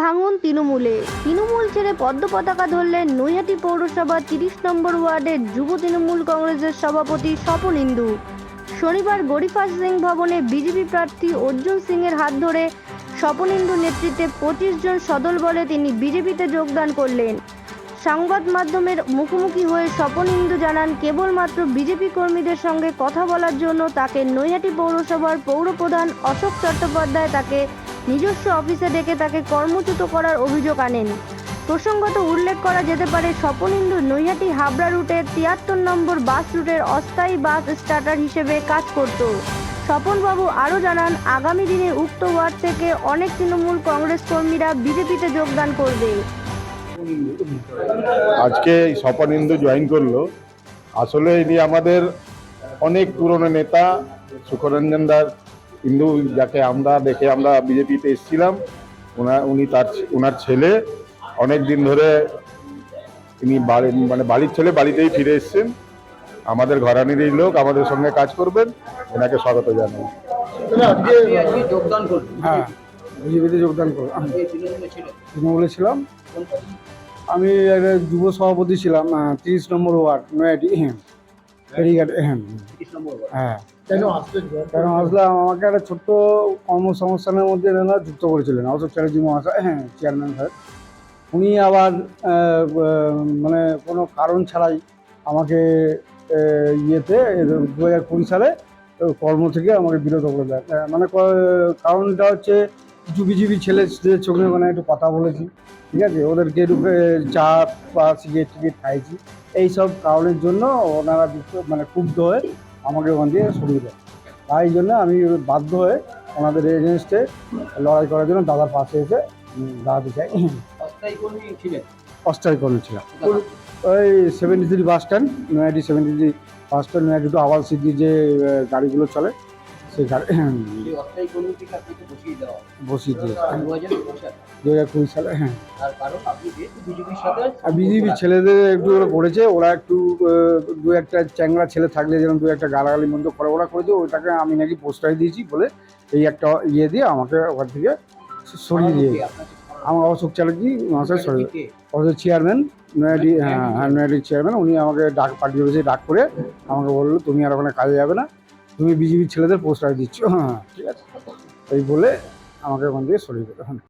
ভাঙন তৃণমূলে। তৃণমূল ছেড়ে পদ্ম পতাকা ধরলেন নৈহাটি পৌরসভা তিরিশ নম্বর ওয়ার্ডের যুব তৃণমূল কংগ্রেসের সভাপতি স্বপন ইন্দু। শনিবার গরিফা সিং ভবনে বিজেপি প্রার্থী অর্জুন সিংয়ের হাত ধরে স্বপন ইন্দুর নেতৃত্বে পঁচিশ জন সদল বলে তিনি বিজেপিতে যোগদান করলেন। সংবাদ মাধ্যমের মুখোমুখি হয়ে স্বপন ইন্দু জানান, কেবলমাত্র বিজেপি কর্মীদের সঙ্গে কথা বলার জন্য তাকে নৈহাটি পৌরসভার পৌরপ্রধান অশোক চট্টোপাধ্যায় তাকে নিজস্ব অফিসে ডেকে তাকে কর্মচ্যুত করার অভিযোগ আনেন। প্রসঙ্গত উল্লেখ করা যেতে পারে স্বপন ইন্দু নৈহাটি হাবড়া রুটের তিয়াত্তর নম্বর বাস রুটের অস্থায়ী বাস স্টার্টার হিসেবে কাজ করত। স্বপনবাবু আরও জানান, আগামী দিনে উক্ত ওয়ার্ড থেকে অনেক তৃণমূল কংগ্রেস কর্মীরা বিজেপিতে যোগদান করবে। আজকে এই স্বপন ইন্দু জয়েন করল। আসলে ইনি আমাদের অনেক পুরনো নেতা, সুখরঞ্জন দাস ইন্দু যাকে আমরা দেখে আমরা বিজেপিতে এসেছিলাম ওনার উনি তার ওনার ছেলে। অনেক দিন ধরে তিনি বাড়ি মানে বাড়ির ছেলে বাড়িতেই ফিরে এসেছেন। আমাদের ঘরানিরই লোক আমাদের সঙ্গে কাজ করবেন। ওনাকে স্বাগত জানাই। যোগদান হ্যাঁ বিজেপিতে যোগদান আপনি তৃণমূলে ছিলাম। আমি একটা যুব সভাপতি ছিলাম তিরিশ নম্বর ওয়ার্ড নয়াটি হ্যাঁ ফেরিঘাট হ্যাঁ তিরিশ নম্বর ওয়ার্ড। হ্যাঁ। কেন আসলেন আসলাম? আমাকে একটা ছোট্ট কর্মসংস্থানের মধ্যে এনারা যুক্ত করেছিলেন অশোক চ্যাটার্জি মহাশয় হ্যাঁ চেয়ারম্যান স্যার। উনি আবার মানে কোনো কারণ ছাড়াই আমাকে ইয়েতে দু হাজার কুড়ি সালে কর্ম থেকে আমাকে বিরত করে দেয় মানে কারণটা হচ্ছে কিছু বিজেপি ছেলেদের চোখে মানে একটু কথা বলেছি, ঠিক আছে? ওদেরকে একটু চা, বা সিগারেট টিকিট খাইছি এইসব কারণের জন্য ওনারা মানে ক্ষুব্ধ হয়ে আমাকে ওখান দিয়ে সরিয়ে দেয়। তাই জন্য আমি বাধ্য হয়ে ওনাদের এগেনস্টে লড়াই করার জন্য দাদার পাশে এসে দাঁড়াতে চাই। অস্থায়ী কর্মী ছিলাম। ওই seventy three bus stand Nayadi seventy three bus stand Nayadi to Awal city যে গাড়িগুলো চলে সেই বসিয়ে দিয়ে দু হাজার কুড়ি সালে। হ্যাঁ। আর বিজেপি ছেলেদের একটু ওরা করেছে ওরা একটু দু একটা চ্যাংরা ছেলে থাকলে যেরকম দু একটা গালাগালি মন্দ করে ওরা করেছে ওইটাকে আমি নাকি পোস্টার দিয়েছি বলে এই একটা ইয়ে দিয়ে আমাকে ওখান থেকে সরিয়ে দিয়ে আমার অশোক চ্যাটার্জি মহাশয় সরিয়ে কে? অথচ চেয়ারম্যান নয়াডি হ্যাঁ হ্যাঁ নয়াডির চেয়ারম্যান উনি আমাকে ডাক পার্টি অফিসে ডাক করে আমাকে বলল তুমি আর ওখানে কাজে যাবে না তুমি বিজেপির ছেলেদের পোস্টার দিচ্ছ হ্যাঁ ঠিক আছে? এই বলে আমাকে ওখান থেকে সরিয়ে দেবে হ্যাঁ।